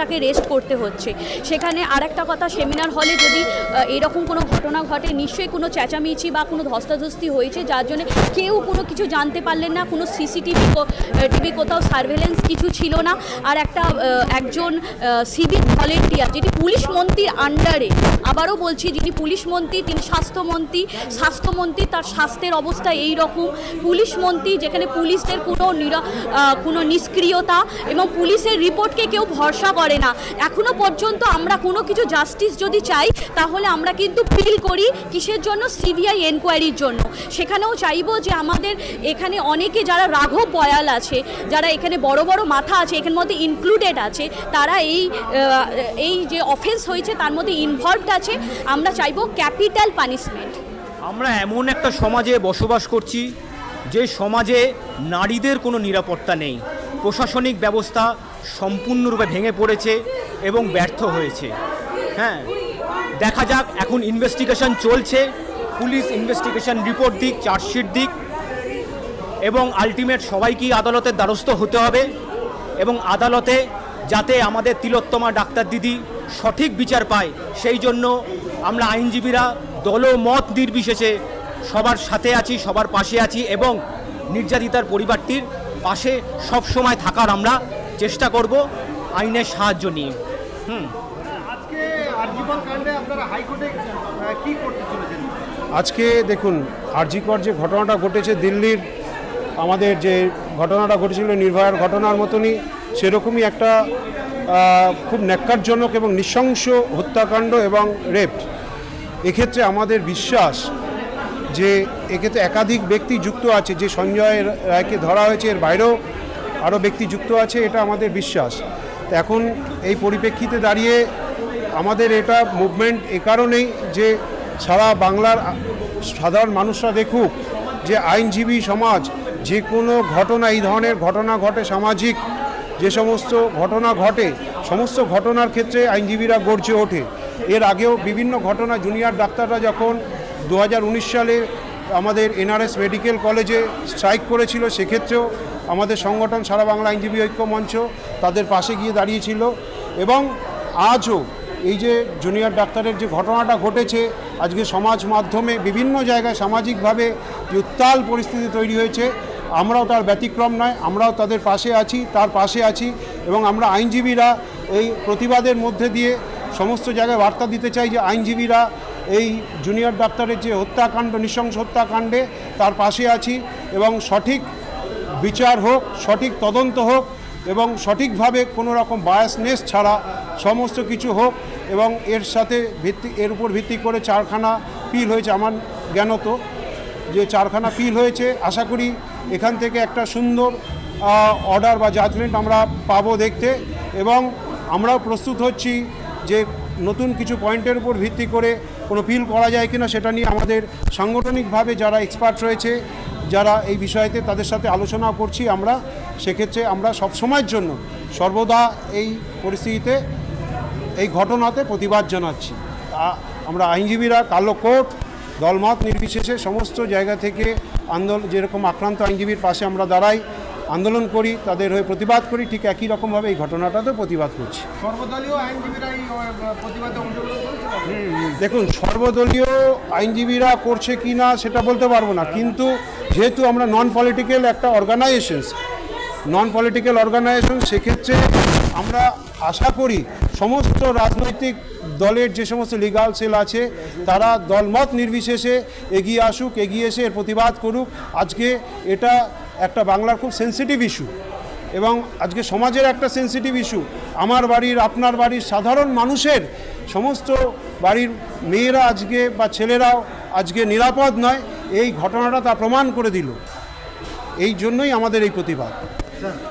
তাকে রেস্ট করতে হচ্ছে। সেখানে আরেকটা কথা সেমিনার হলে যদি এরকম কোনো ঘটনা ঘটে, নিশ্চয়ই কোনো চেঁচামেচি বা কোনো ধস্তাধস্তি হয়েছে, যার জন্য কেউ কোনো কিছু জানতে পারলেন না, কোনো সিসিটিভি টিভি কোথাও সার্ভেলেন্স কিছু ছিল না। আর একটা একজন সিভিক ভলেন্টিয়ার যেটি পুলিশ মন্ত্রীর আন্ডারে আবারও বলছি, যিনি পুলিশ মন্ত্রী, তিনি স্বাস্থ্যমন্ত্রী স্বাস্থ্যমন্ত্রী তার স্বাস্থ্যের অবস্থা এই রকম পুলিশ মন্ত্রী, যেখানে পুলিশদের কোনো নিরা কোনো নিষ্ক্রিয়তা এবং পুলিশের রিপোর্টকে কেউ ভরসা করে না। এখনও পর্যন্ত আমরা কোনো কিছু জাস্টিস যদি চাই, তাহলে আমরা কিন্তু ফিল করি কিসের জন্য? সিবিআই এনকোয়ারির জন্য। সেখানেও চাইব যে আমাদের এখানে অনেকে যারা রাঘব বয়াল আছে, যারা এখানে বড় বড় মাথা আছে এখানের মধ্যে ইনক্লুডেড আছে, তারা এই এই যে অফেন্স হয়েছে, তার মধ্যে ইনভলভড আছে। আমরা চাইব ক্যাপিটাল পানিশমেন্ট আমরা এমন একটা সমাজে বসবাস করছি, যে সমাজে নারীদের কোনো নিরাপত্তা নেই। প্রশাসনিক ব্যবস্থা সম্পূর্ণরূপে ভেঙে পড়েছে এবং ব্যর্থ হয়েছে। হ্যাঁ দেখা যাক, এখন ইনভেস্টিগেশন চলছে। পুলিশ ইনভেস্টিগেশন রিপোর্ট দিক চার্জশিট দিক, এবং আলটিমেট সবাইকেই আদালতের দ্বারস্থ হতে হবে এবং আদালতে যাতে আমাদের তিলোত্তমা ডাক্তার দিদি সঠিক বিচার পায়, সেই জন্য আমরা আইনজীবীরা দলমত নির্বিশেষে সবার সাথে আছি, সবার পাশে আছি এবং নির্যাতিতার পরিবারটির পাশে সবসময় থাকার আমরা চেষ্টা করব আইনের সাহায্য নিয়ে। হুম। আজকে আরজিবন কাণ্ডে আপনারা হাইকোর্টে আহ, কি করতে চলেছেন? আজকে দেখুন আরজিকর যে ঘটনাটা ঘটেছে দিল্লির আমাদের যে ঘটনাটা ঘটেছিল নির্ভয়ার ঘটনার মতনই সেরকমই একটা খুব ন্যাক্কারজনক এবং নৃশংস হত্যাকাণ্ড এবং রেপ। এক্ষেত্রে আমাদের বিশ্বাস যে এক্ষেত্রে একাধিক ব্যক্তি যুক্ত আছে যে সঞ্জয় রায়কে ধরা হয়েছে এর বাইরেও আরও ব্যক্তি যুক্ত আছে, এটা আমাদের বিশ্বাস। এখন এই পরিপ্রেক্ষিতে দাঁড়িয়ে আমাদের এটা মুভমেন্ট এ কারণেই যে সারা বাংলার সাধারণ মানুষরা দেখুক যে আইনজীবী সমাজ, যে কোনো ঘটনা, এই ধরনের ঘটনা ঘটে সামাজিক, যে সমস্ত ঘটনা ঘটে, সমস্ত ঘটনার ক্ষেত্রে আইনজীবীরা গর্জে ওঠে। এর আগেও বিভিন্ন ঘটনা, জুনিয়র ডাক্তাররা যখন দু হাজার উনিশ সালে আমাদের এনআরএস মেডিকেল কলেজে স্ট্রাইক করেছিল, সেক্ষেত্রেও আমাদের সংগঠন সারা বাংলা আইনজীবী ঐক্য মঞ্চ তাদের পাশে গিয়ে দাঁড়িয়েছিল এবং আজও এই যে জুনিয়র ডাক্তারের যে ঘটনাটা ঘটেছে, আজকে সমাজ মাধ্যমে বিভিন্ন জায়গায় সামাজিকভাবে যে উত্তাল পরিস্থিতি তৈরি হয়েছে, আমরাও তার ব্যতিক্রম নয়, আমরাও তাদের পাশে আছি, তার পাশে আছি এবং আমরা আইনজীবীরা এই প্রতিবাদের মধ্যে দিয়ে সমস্ত জায়গায় বার্তা দিতে চাই যে আইনজীবীরা এই জুনিয়র ডাক্তারের যে হত্যাকাণ্ড, নৃশংস হত্যাকাণ্ডে তার পাশে আছি এবং সঠিক বিচার হোক, সঠিক তদন্ত হোক এবং সঠিকভাবে কোনো রকম বায়াসনেস ছাড়া সমস্ত কিছু হোক এবং এর সাথে ভিত্তি, এর উপর ভিত্তি করে চারখানা পিল হয়েছে আমার জ্ঞানত যে চারখানা পিল হয়েছে। আশা করি এখান থেকে একটা সুন্দর অর্ডার বা জাজমেন্ট আমরা পাবো দেখতে এবং আমরাও প্রস্তুত হচ্ছি যে নতুন কিছু পয়েন্টের উপর ভিত্তি করে কোনো পিল করা যায় কিনা সেটা নিয়ে আমাদের সাংগঠনিকভাবে যারা এক্সপার্ট রয়েছে, যারা এই বিষয়তে তাদের সাথে আলোচনা করছি আমরা, সেক্ষেত্রে আমরা সব সময়ের জন্য সর্বদা এই পরিস্থিতিতে, এই ঘটনাতে প্রতিবাদ জানাচ্ছি। আমরা আইনজীবীরা, কালো কোর্ট, দলমত নির্বিশেষে সমস্ত জায়গা থেকে আন্দোলন যেরকম আক্রান্ত আইনজীবীর পাশে আমরা দাঁড়াই আন্দোলন করি তাদের হয়ে প্রতিবাদ করি ঠিক একই রকমভাবে এই ঘটনাটাতেও প্রতিবাদ করেছে। দেখুন সর্বদলীয় আইনজীবীরা করছে কি না সেটা বলতে পারব না কিন্তু যেহেতু আমরা নন পলিটিক্যাল একটা অর্গানাইজেশনস নন পলিটিক্যাল অর্গানাইজেশন সেক্ষেত্রে আমরা আশা করি সমস্ত রাজনৈতিক দলের যে সমস্ত লিগাল সেল আছে তারা দলমত নির্বিশেষে এগিয়ে আসুক এগিয়ে এসে এর প্রতিবাদ করুক। আজকে এটা একটা বাংলার খুব সেন্সিটিভ ইস্যু এবং আজকে সমাজের একটা সেন্সিটিভ ইস্যু আমার বাড়ির, আপনার বাড়ির সাধারণ মানুষের সমস্ত বাড়ির মেয়েরা আজকে বা ছেলেরাও আজকে নিরাপদ নয়, এই ঘটনাটা তা প্রমাণ করে দিল। এই জন্যই আমাদের এই প্রতিবাদ।